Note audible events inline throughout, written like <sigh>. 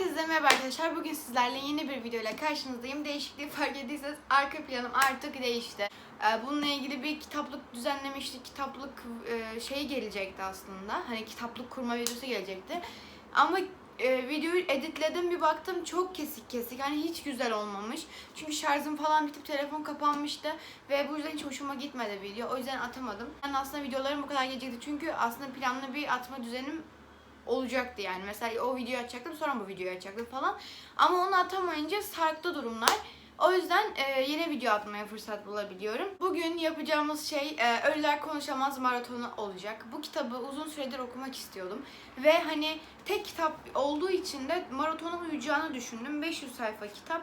Herkese merhaba arkadaşlar. Bugün sizlerle yeni bir videoyla karşınızdayım. Değişikliği fark ettiyseniz arka planım artık değişti. Ee, Bununla ilgili bir kitaplık düzenlemiştik. Kitaplık e, şey gelecekti aslında. Hani kitaplık kurma videosu gelecekti. Ama e, videoyu editledim bir baktım çok kesik kesik. Hani hiç güzel olmamış. Çünkü şarjım falan bitip telefon kapanmıştı. Ve bu yüzden hiç hoşuma gitmedi video. O yüzden atamadım. Yani aslında videolarım bu kadar gelecekti. Çünkü aslında planlı bir atma düzenim olacaktı yani. Mesela o videoyu açacaktım sonra bu videoyu açacaktım falan. Ama onu atamayınca sarktı durumlar. O yüzden e, yeni video atmaya fırsat bulabiliyorum. Bugün yapacağımız şey e, Ölüler Konuşamaz maratonu olacak. Bu kitabı uzun süredir okumak istiyordum. Ve hani tek kitap olduğu için de maratona uyacağını düşündüm. 500 sayfa kitap.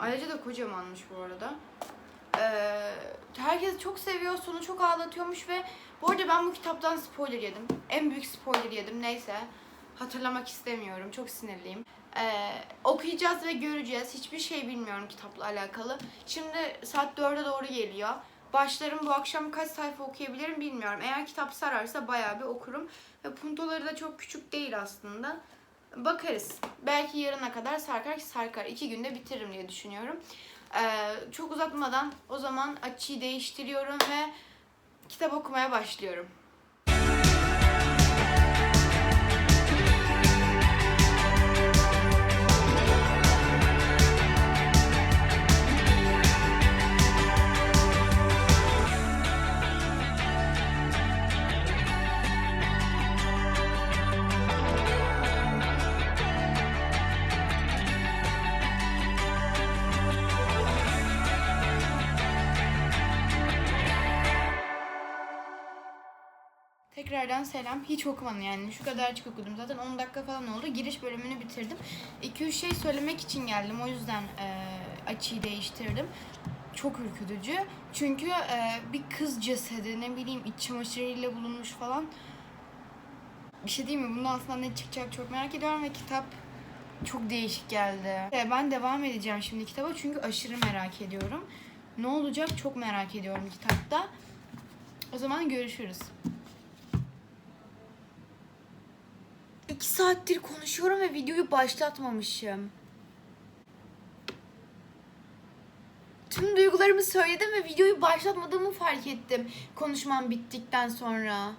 Ayrıca da kocamanmış bu arada. Ee, herkes çok seviyor, sonu çok ağlatıyormuş ve bu arada ben bu kitaptan spoiler yedim. En büyük spoiler yedim neyse. Hatırlamak istemiyorum, çok sinirliyim. Ee, okuyacağız ve göreceğiz. Hiçbir şey bilmiyorum kitapla alakalı. Şimdi saat 4'e doğru geliyor. Başlarım bu akşam kaç sayfa okuyabilirim bilmiyorum. Eğer kitap sararsa bayağı bir okurum. Ve puntoları da çok küçük değil aslında. Bakarız. Belki yarına kadar sarkar sarkar. İki günde bitiririm diye düşünüyorum. Ee, çok uzatmadan o zaman açıyı değiştiriyorum ve kitap okumaya başlıyorum. Tekrardan selam. Hiç okumadım yani. Şu kadarcık okudum. Zaten 10 dakika falan oldu. Giriş bölümünü bitirdim. 2-3 şey söylemek için geldim. O yüzden e, açıyı değiştirdim. Çok ürkütücü. Çünkü e, bir kız cesedi ne bileyim iç çamaşırıyla bulunmuş falan. Bir şey değil mi? Bundan aslında ne çıkacak çok merak ediyorum ve kitap çok değişik geldi. Ben devam edeceğim şimdi kitaba çünkü aşırı merak ediyorum. Ne olacak çok merak ediyorum kitapta. O zaman görüşürüz. İki saattir konuşuyorum ve videoyu başlatmamışım. Tüm duygularımı söyledim ve videoyu başlatmadığımı fark ettim konuşmam bittikten sonra.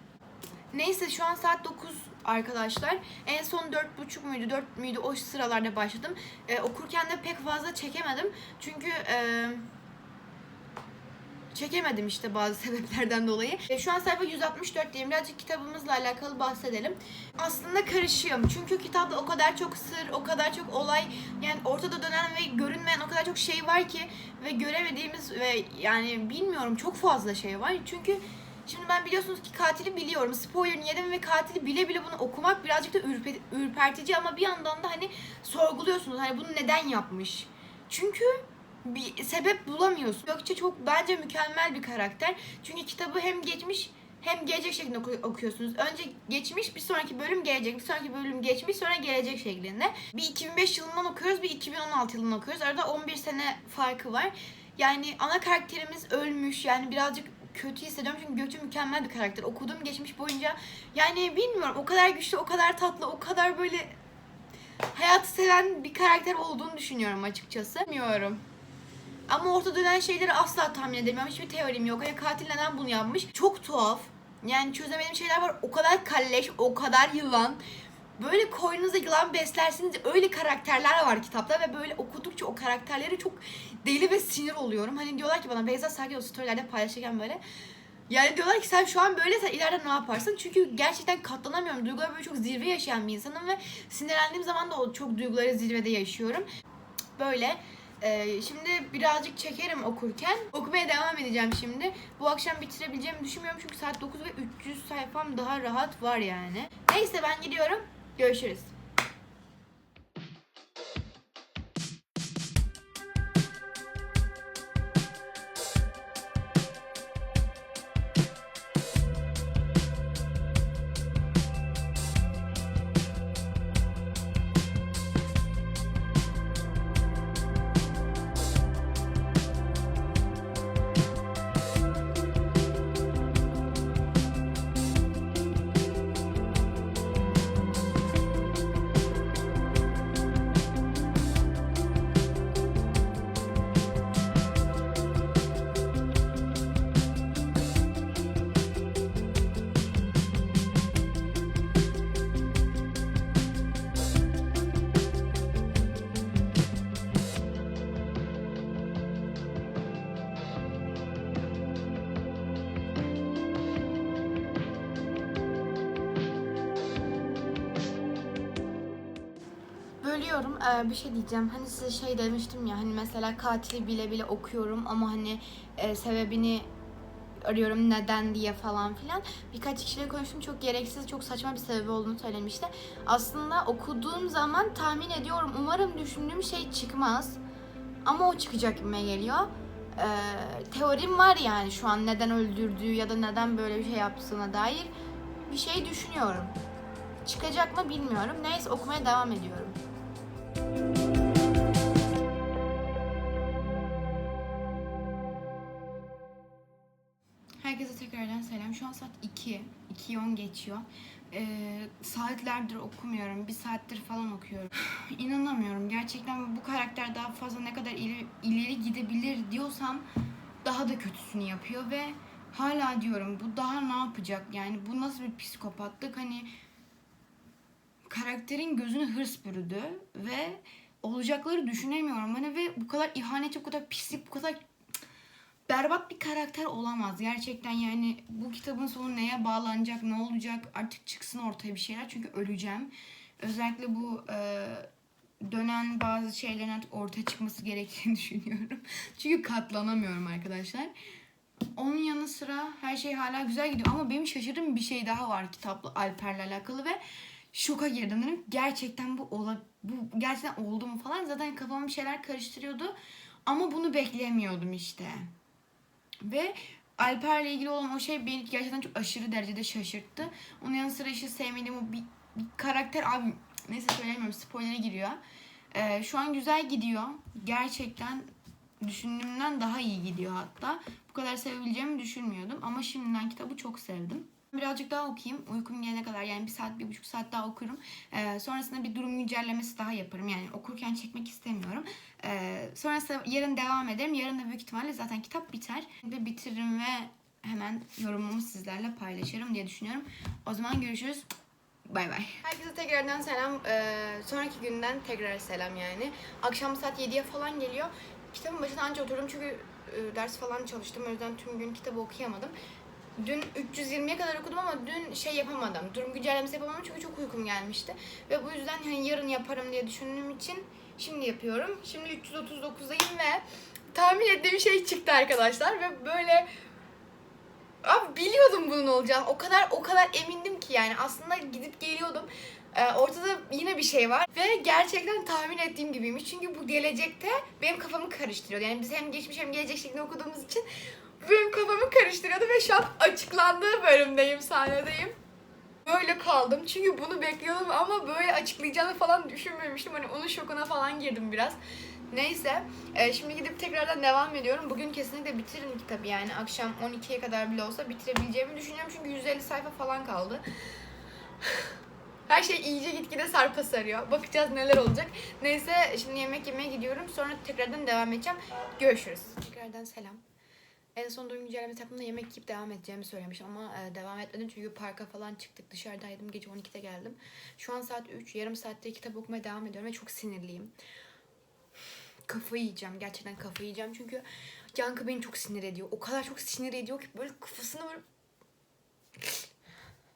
Neyse şu an saat 9 arkadaşlar. En son 4.30 muydu 4 müydü o sıralarda başladım. Ee, okurken de pek fazla çekemedim. Çünkü e, çekemedim işte bazı <laughs> sebeplerden dolayı. E, şu an sayfa 164 diyeyim. Birazcık kitabımızla alakalı bahsedelim. Aslında karışığım. Çünkü kitapta o kadar çok sır, o kadar çok olay, yani ortada dönen ve görünmeyen o kadar çok şey var ki ve göremediğimiz ve yani bilmiyorum çok fazla şey var. Çünkü Şimdi ben biliyorsunuz ki katili biliyorum. Spoiler'ını yedim ve katili bile bile bunu okumak birazcık da ürpe- ürpertici ama bir yandan da hani sorguluyorsunuz. Hani bunu neden yapmış? Çünkü bir sebep bulamıyorsun. Gökçe çok bence mükemmel bir karakter. Çünkü kitabı hem geçmiş hem gelecek şeklinde oku- okuyorsunuz. Önce geçmiş, bir sonraki bölüm gelecek, bir sonraki bölüm geçmiş, sonra gelecek şeklinde. Bir 2005 yılından okuyoruz, bir 2016 yılından okuyoruz. Arada 11 sene farkı var. Yani ana karakterimiz ölmüş. Yani birazcık kötü hissediyorum çünkü Gökçe mükemmel bir karakter. Okuduğum geçmiş boyunca yani bilmiyorum o kadar güçlü, o kadar tatlı, o kadar böyle hayatı seven bir karakter olduğunu düşünüyorum açıkçası. Bilmiyorum. Ama ortada dönen şeyleri asla tahmin edemiyorum. Hiçbir teorim yok. Hani katil neden bunu yapmış? Çok tuhaf. Yani çözemediğim şeyler var. O kadar kalleş, o kadar yılan. Böyle koynunuza yılan beslersiniz. Öyle karakterler var kitapta ve böyle okudukça o karakterleri çok deli ve sinir oluyorum. Hani diyorlar ki bana Beyza sakin o storylerde paylaşırken böyle. Yani diyorlar ki sen şu an böyle sen ileride ne yaparsın? Çünkü gerçekten katlanamıyorum. Duyguları böyle çok zirve yaşayan bir insanım ve sinirlendiğim zaman da o çok duyguları zirvede yaşıyorum. Böyle. Ee, şimdi birazcık çekerim okurken. Okumaya devam edeceğim şimdi. Bu akşam bitirebileceğimi düşünmüyorum çünkü saat 9 ve 300 sayfam daha rahat var yani. Neyse ben gidiyorum. Görüşürüz. Ee, bir şey diyeceğim. Hani size şey demiştim ya hani mesela katili bile bile okuyorum ama hani e, sebebini arıyorum neden diye falan filan. Birkaç kişiyle konuştum çok gereksiz, çok saçma bir sebebi olduğunu söylemişti. Aslında okuduğum zaman tahmin ediyorum, umarım düşündüğüm şey çıkmaz. Ama o çıkacak gibime geliyor. Ee, teorim var yani şu an neden öldürdüğü ya da neden böyle bir şey yaptığına dair bir şey düşünüyorum. Çıkacak mı bilmiyorum. Neyse okumaya devam ediyorum. Selam. Şu an saat 2. 2'yi 10 geçiyor. Ee, saatlerdir okumuyorum. Bir saattir falan okuyorum. <sighs> İnanamıyorum. Gerçekten bu karakter daha fazla ne kadar ileri, ileri gidebilir diyorsam daha da kötüsünü yapıyor ve hala diyorum bu daha ne yapacak? Yani bu nasıl bir psikopatlık? Hani karakterin gözünü hırs bürüdü ve olacakları düşünemiyorum. Hani ve bu kadar ihanetçi, bu kadar pislik, bu kadar berbat bir karakter olamaz. Gerçekten yani bu kitabın sonu neye bağlanacak, ne olacak artık çıksın ortaya bir şeyler. Çünkü öleceğim. Özellikle bu e, dönen bazı şeylerin artık ortaya çıkması gerektiğini <laughs> düşünüyorum. Çünkü katlanamıyorum arkadaşlar. Onun yanı sıra her şey hala güzel gidiyor ama benim şaşırdığım bir şey daha var kitapla Alper'le alakalı ve şoka girdim dedim. Gerçekten bu ola, bu gerçekten oldu mu falan. Zaten kafama bir şeyler karıştırıyordu. Ama bunu beklemiyordum işte. Ve Alper'le ilgili olan o şey beni gerçekten çok aşırı derecede şaşırttı. Onun yanı sıra işte sevmediğim o bir, bir karakter abi neyse söylemiyorum spoiler'e giriyor. Ee, şu an güzel gidiyor. Gerçekten düşündüğümden daha iyi gidiyor hatta. Bu kadar sevebileceğimi düşünmüyordum ama şimdiden kitabı çok sevdim. Birazcık daha okuyayım. Uykum gelene kadar yani bir saat, bir buçuk saat daha okurum. Ee, sonrasında bir durum güncellemesi daha yaparım. Yani okurken çekmek istemiyorum. Ee, sonrasında yarın devam ederim. Yarın da büyük ihtimalle zaten kitap biter. Ve bitiririm ve hemen yorumumu sizlerle paylaşırım diye düşünüyorum. O zaman görüşürüz. Bay bay. Herkese tekrardan selam. Ee, sonraki günden tekrar selam yani. Akşam saat 7'ye falan geliyor. Kitabın başına anca oturdum çünkü e, ders falan çalıştım. O yüzden tüm gün kitabı okuyamadım. Dün 320'ye kadar okudum ama dün şey yapamadım. Durum güncellemesi yapamadım çünkü çok uykum gelmişti. Ve bu yüzden hani yarın yaparım diye düşündüğüm için şimdi yapıyorum. Şimdi 339'dayım ve tahmin ettiğim şey çıktı arkadaşlar. Ve böyle Abi biliyordum bunun olacağını. O kadar o kadar emindim ki yani aslında gidip geliyordum. Ee, ortada yine bir şey var ve gerçekten tahmin ettiğim gibiymiş. Çünkü bu gelecekte benim kafamı karıştırıyordu. Yani biz hem geçmiş hem gelecek şeklinde okuduğumuz için benim kafamı karıştırıyordu ve şu an açıklandığı bölümdeyim, sahnedeyim. Böyle kaldım çünkü bunu bekliyordum ama böyle açıklayacağını falan düşünmemiştim. Hani onun şokuna falan girdim biraz. Neyse, e, şimdi gidip tekrardan devam ediyorum. Bugün kesinlikle bitiririm kitabı yani. Akşam 12'ye kadar bile olsa bitirebileceğimi düşünüyorum. Çünkü 150 sayfa falan kaldı. Her şey iyice gitgide sarpa sarıyor. Bakacağız neler olacak. Neyse şimdi yemek yemeye gidiyorum. Sonra tekrardan devam edeceğim. Görüşürüz. Tekrardan selam. En son durum güncelleme takımında yemek yiyip devam edeceğimi söylemiştim ama e, devam etmedim çünkü parka falan çıktık dışarıdaydım gece 12'de geldim. Şu an saat 3 yarım saattir kitap okumaya devam ediyorum ve çok sinirliyim. Kafayı yiyeceğim gerçekten kafayı yiyeceğim çünkü Yankı beni çok sinir ediyor. O kadar çok sinir ediyor ki böyle kafasını böyle... <sniffs>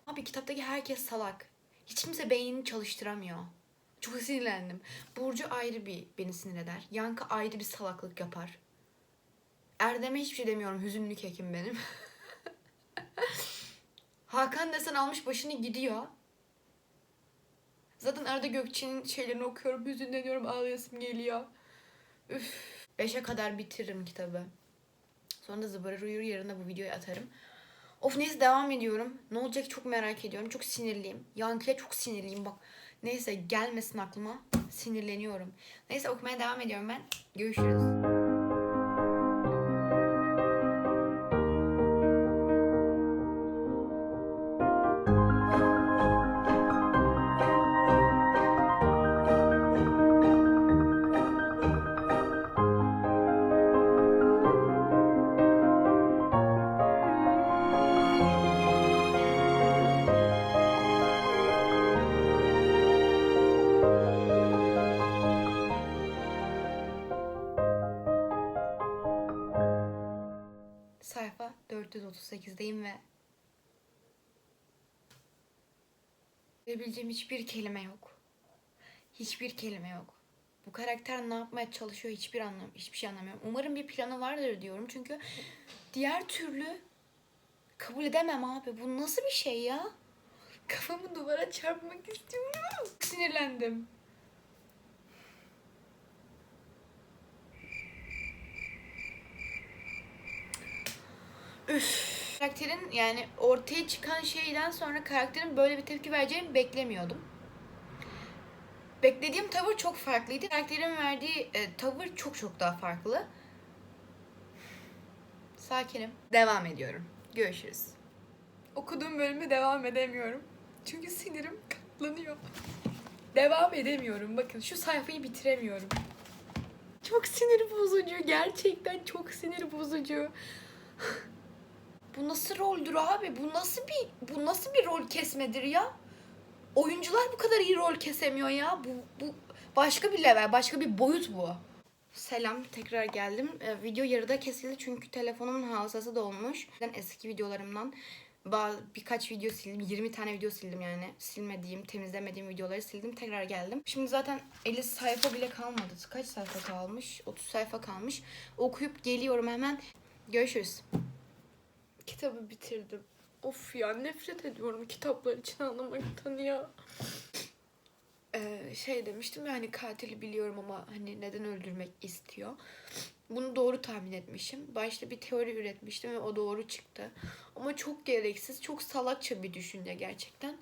Abi kitaptaki herkes salak. Hiç kimse beynini çalıştıramıyor. Çok sinirlendim. Burcu ayrı bir beni sinir eder. Yankı ayrı bir salaklık yapar. Erdem'e hiçbir şey demiyorum. Hüzünlü kekim benim. <laughs> Hakan desen almış başını gidiyor. Zaten arada Gökçe'nin şeylerini okuyorum. Hüzünleniyorum. Ağlayasım geliyor. Üf. Beşe kadar bitiririm kitabı. Sonra da zıbarır uyur. Yarın da bu videoyu atarım. Of neyse devam ediyorum. Ne olacak çok merak ediyorum. Çok sinirliyim. Yankı'ya çok sinirliyim bak. Neyse gelmesin aklıma. Sinirleniyorum. Neyse okumaya devam ediyorum ben. Görüşürüz. 438'deyim ve verebileceğim hiçbir kelime yok. Hiçbir kelime yok. Bu karakter ne yapmaya çalışıyor hiçbir anlam hiçbir şey anlamıyorum. Umarım bir planı vardır diyorum çünkü diğer türlü kabul edemem abi. Bu nasıl bir şey ya? Kafamı duvara çarpmak istiyorum. Sinirlendim. Karakterin yani ortaya çıkan şeyden sonra karakterin böyle bir tepki vereceğini beklemiyordum. Beklediğim tavır çok farklıydı. Karakterin verdiği e, tavır çok çok daha farklı. Sakinim. Devam ediyorum. Görüşürüz. Okuduğum bölümü devam edemiyorum. Çünkü sinirim katlanıyor. Devam edemiyorum. Bakın şu sayfayı bitiremiyorum. Çok sinir bozucu. Gerçekten çok sinir bozucu. Bu nasıl roldür abi? Bu nasıl bir bu nasıl bir rol kesmedir ya? Oyuncular bu kadar iyi rol kesemiyor ya. Bu bu başka bir level, başka bir boyut bu. Selam, tekrar geldim. Ee, video yarıda kesildi çünkü telefonumun hafızası dolmuş. Ben eski videolarımdan birkaç video sildim. 20 tane video sildim yani. Silmediğim, temizlemediğim videoları sildim. Tekrar geldim. Şimdi zaten 50 sayfa bile kalmadı. Kaç sayfa kalmış? 30 sayfa kalmış. Okuyup geliyorum hemen. Görüşürüz. Kitabı bitirdim. Of ya nefret ediyorum kitaplar için anlamaktan ya. Ee, şey demiştim ya hani katili biliyorum ama hani neden öldürmek istiyor. Bunu doğru tahmin etmişim. Başta bir teori üretmiştim ve o doğru çıktı. Ama çok gereksiz, çok salakça bir düşünce gerçekten.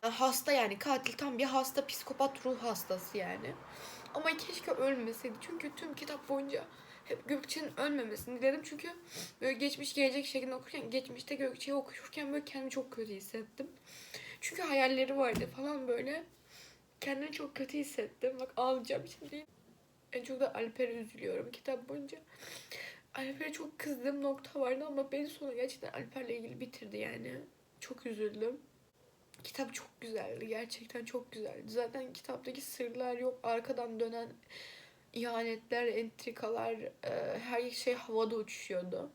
Hasta yani katil tam bir hasta, psikopat ruh hastası yani. Ama keşke ölmeseydi. Çünkü tüm kitap boyunca Gökçe'nin ölmemesini diledim. Çünkü böyle geçmiş gelecek şeklinde okurken, geçmişte Gökçe'yi okurken böyle kendimi çok kötü hissettim. Çünkü hayalleri vardı falan böyle. Kendimi çok kötü hissettim. Bak ağlayacağım şimdi. En çok da Alper'e üzülüyorum kitap boyunca. Alper'e çok kızdığım nokta vardı ama beni sonu gerçekten Alper'le ilgili bitirdi yani. Çok üzüldüm. Kitap çok güzeldi. Gerçekten çok güzeldi. Zaten kitaptaki sırlar yok. Arkadan dönen ihanetler, entrikalar, e, her şey havada uçuşuyordu.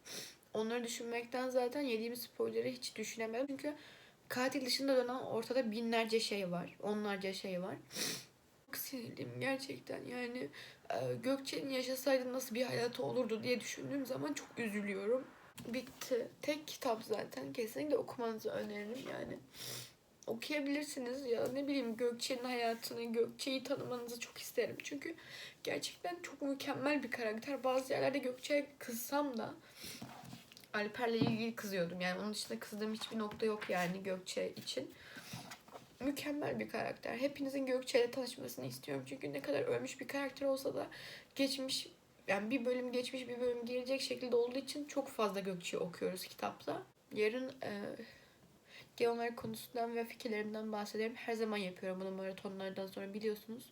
Onları düşünmekten zaten yediğim spoiler'ı hiç düşünemedim. Çünkü katil dışında dönen ortada binlerce şey var. Onlarca şey var. Çok sinirliyim gerçekten. Yani e, Gökçe'nin yaşasaydı nasıl bir hayatı olurdu diye düşündüğüm zaman çok üzülüyorum. Bitti. Tek kitap zaten. Kesinlikle okumanızı öneririm yani okuyabilirsiniz ya ne bileyim Gökçe'nin hayatını, Gökçe'yi tanımanızı çok isterim. Çünkü gerçekten çok mükemmel bir karakter. Bazı yerlerde Gökçe'ye kızsam da Alper'le ilgili kızıyordum. Yani onun dışında kızdığım hiçbir nokta yok yani Gökçe için. Mükemmel bir karakter. Hepinizin Gökçe'yle tanışmasını istiyorum. Çünkü ne kadar ölmüş bir karakter olsa da geçmiş yani bir bölüm geçmiş bir bölüm gelecek şekilde olduğu için çok fazla Gökçe'yi okuyoruz kitapta. Yarın e, genel olarak konusundan ve fikirlerimden bahsederim. Her zaman yapıyorum bunu maratonlardan sonra biliyorsunuz.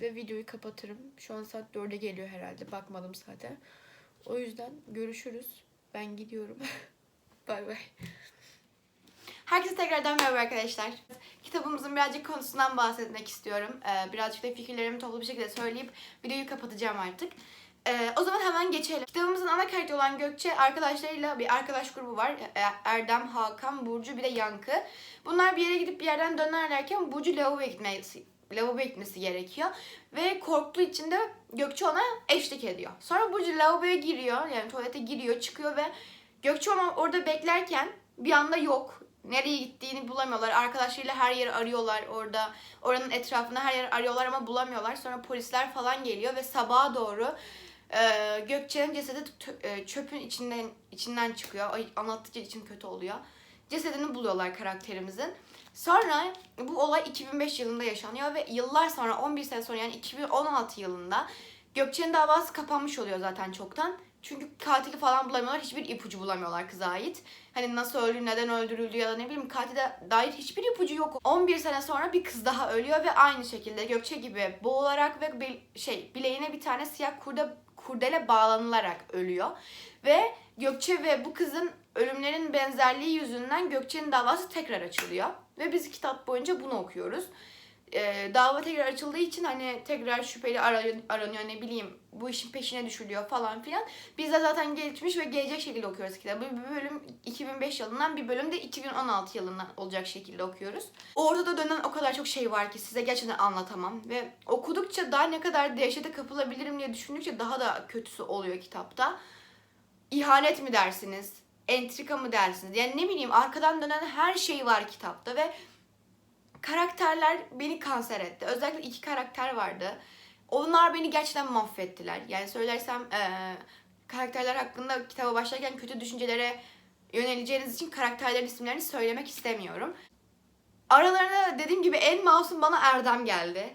Ve videoyu kapatırım. Şu an saat 4'e geliyor herhalde. Bakmadım zaten. O yüzden görüşürüz. Ben gidiyorum. <laughs> bay bay. Herkese tekrardan merhaba arkadaşlar. Kitabımızın birazcık konusundan bahsetmek istiyorum. Ee, birazcık da fikirlerimi toplu bir şekilde söyleyip videoyu kapatacağım artık. Ee, o zaman hemen geçelim. Kitabımızın ana karakteri olan Gökçe arkadaşlarıyla bir arkadaş grubu var. Ee, Erdem, Hakan, Burcu bir de Yankı. Bunlar bir yere gidip bir yerden dönerlerken Burcu lavaboya gitmesi, lavaboya gitmesi gerekiyor. Ve korktuğu için de Gökçe ona eşlik ediyor. Sonra Burcu lavaboya giriyor. Yani tuvalete giriyor, çıkıyor ve Gökçe onu orada beklerken bir anda yok. Nereye gittiğini bulamıyorlar. Arkadaşlarıyla her yeri arıyorlar orada. Oranın etrafında her yeri arıyorlar ama bulamıyorlar. Sonra polisler falan geliyor ve sabaha doğru ee, Gökçe'nin cesedi e, çöpün içinden içinden çıkıyor. Ay, anlattıkça içim kötü oluyor. Cesedini buluyorlar karakterimizin. Sonra bu olay 2005 yılında yaşanıyor ve yıllar sonra 11 sene sonra yani 2016 yılında Gökçe'nin davası kapanmış oluyor zaten çoktan. Çünkü katili falan bulamıyorlar. Hiçbir ipucu bulamıyorlar kıza ait. Hani nasıl öldü, neden öldürüldü ya da ne bileyim katile dair hiçbir ipucu yok. 11 sene sonra bir kız daha ölüyor ve aynı şekilde Gökçe gibi boğularak ve şey bileğine bir tane siyah kurda kurdele bağlanılarak ölüyor. Ve Gökçe ve bu kızın ölümlerin benzerliği yüzünden Gökçe'nin davası tekrar açılıyor. Ve biz kitap boyunca bunu okuyoruz. E, dava tekrar açıldığı için hani tekrar şüpheli aran- aranıyor ne bileyim bu işin peşine düşülüyor falan filan. Biz de zaten geçmiş ve gelecek şekilde okuyoruz kitabı. Bir bölüm 2005 yılından bir bölüm de 2016 yılından olacak şekilde okuyoruz. Ortada dönen o kadar çok şey var ki size gerçekten anlatamam. Ve okudukça daha ne kadar dehşete kapılabilirim diye düşündükçe daha da kötüsü oluyor kitapta. İhanet mi dersiniz? Entrika mı dersiniz? Yani ne bileyim arkadan dönen her şey var kitapta ve karakterler beni kanser etti. Özellikle iki karakter vardı. Onlar beni gerçekten mahvettiler. Yani söylersem eee, karakterler hakkında kitaba başlarken kötü düşüncelere yöneleceğiniz için karakterlerin isimlerini söylemek istemiyorum. Aralarında dediğim gibi en masum bana Erdem geldi.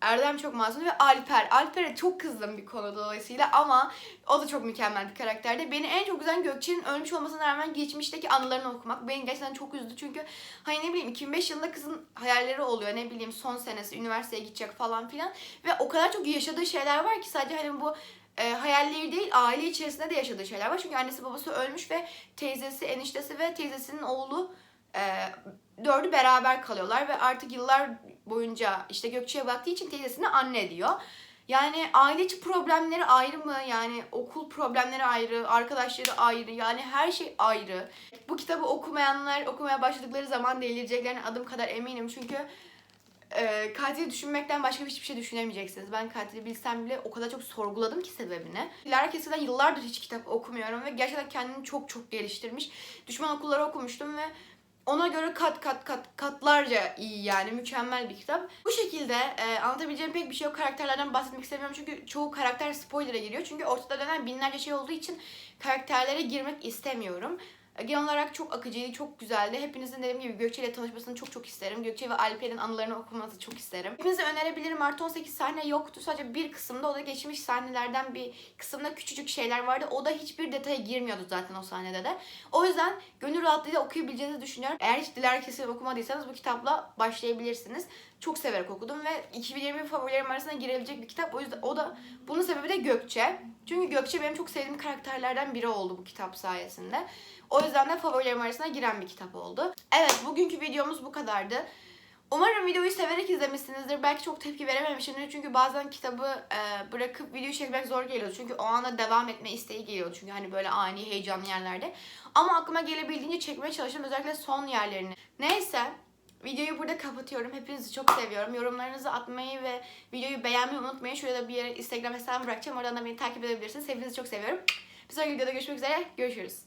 Erdem çok masum ve Alper. Alper'e çok kızdım bir konu dolayısıyla ama o da çok mükemmel bir karakterdi. Beni en çok üzen Gökçe'nin ölmüş olmasına rağmen geçmişteki anılarını okumak. Beni gerçekten çok üzdü çünkü hani ne bileyim 2005 yılında kızın hayalleri oluyor. Ne bileyim son senesi üniversiteye gidecek falan filan. Ve o kadar çok yaşadığı şeyler var ki sadece hani bu e, hayalleri değil aile içerisinde de yaşadığı şeyler var. Çünkü annesi babası ölmüş ve teyzesi, eniştesi ve teyzesinin oğlu e, dördü beraber kalıyorlar ve artık yıllar boyunca işte Gökçe'ye baktığı için teyzesine anne diyor. Yani aile içi problemleri ayrı mı? Yani okul problemleri ayrı, arkadaşları ayrı. Yani her şey ayrı. Bu kitabı okumayanlar okumaya başladıkları zaman delireceklerine adım kadar eminim. Çünkü e, katili düşünmekten başka hiçbir şey düşünemeyeceksiniz. Ben katili bilsem bile o kadar çok sorguladım ki sebebini. Dilara Kesil'den yıllardır hiç kitap okumuyorum ve gerçekten kendini çok çok geliştirmiş. Düşman okulları okumuştum ve ona göre kat kat kat katlarca iyi yani mükemmel bir kitap. Bu şekilde e, anlatabileceğim pek bir şey yok. Karakterlerden bahsetmek istemiyorum çünkü çoğu karakter spoiler'a giriyor. Çünkü ortada dönen binlerce şey olduğu için karakterlere girmek istemiyorum. E, Genel olarak çok akıcıydı, çok güzeldi. Hepinizin dediğim gibi Gökçe ile tanışmasını çok çok isterim. Gökçe ve Alper'in anılarını okumanızı çok isterim. Hepinize önerebilirim. Artı 18 sahne yoktu. Sadece bir kısımda o da geçmiş sahnelerden bir kısımda küçücük şeyler vardı. O da hiçbir detaya girmiyordu zaten o sahnede de. O yüzden gönül rahatlığıyla okuyabileceğinizi düşünüyorum. Eğer hiç Dilara Kesil okumadıysanız bu kitapla başlayabilirsiniz. Çok severek okudum ve 2020 favorilerim arasına girebilecek bir kitap. O yüzden o da bunun sebebi de Gökçe. Çünkü Gökçe benim çok sevdiğim karakterlerden biri oldu bu kitap sayesinde. O yüzden de favorilerim arasına giren bir kitap oldu. Evet bugünkü videomuz bu kadardı. Umarım videoyu severek izlemişsinizdir. Belki çok tepki verememişimdir. Çünkü bazen kitabı e, bırakıp video çekmek zor geliyor. Çünkü o anda devam etme isteği geliyor. Çünkü hani böyle ani heyecanlı yerlerde. Ama aklıma gelebildiğince çekmeye çalıştım. Özellikle son yerlerini. Neyse. Videoyu burada kapatıyorum. Hepinizi çok seviyorum. Yorumlarınızı atmayı ve videoyu beğenmeyi unutmayın. Şurada bir yere Instagram hesabımı bırakacağım. Oradan da beni takip edebilirsiniz. Hepinizi çok seviyorum. Bir sonraki videoda görüşmek üzere. Görüşürüz.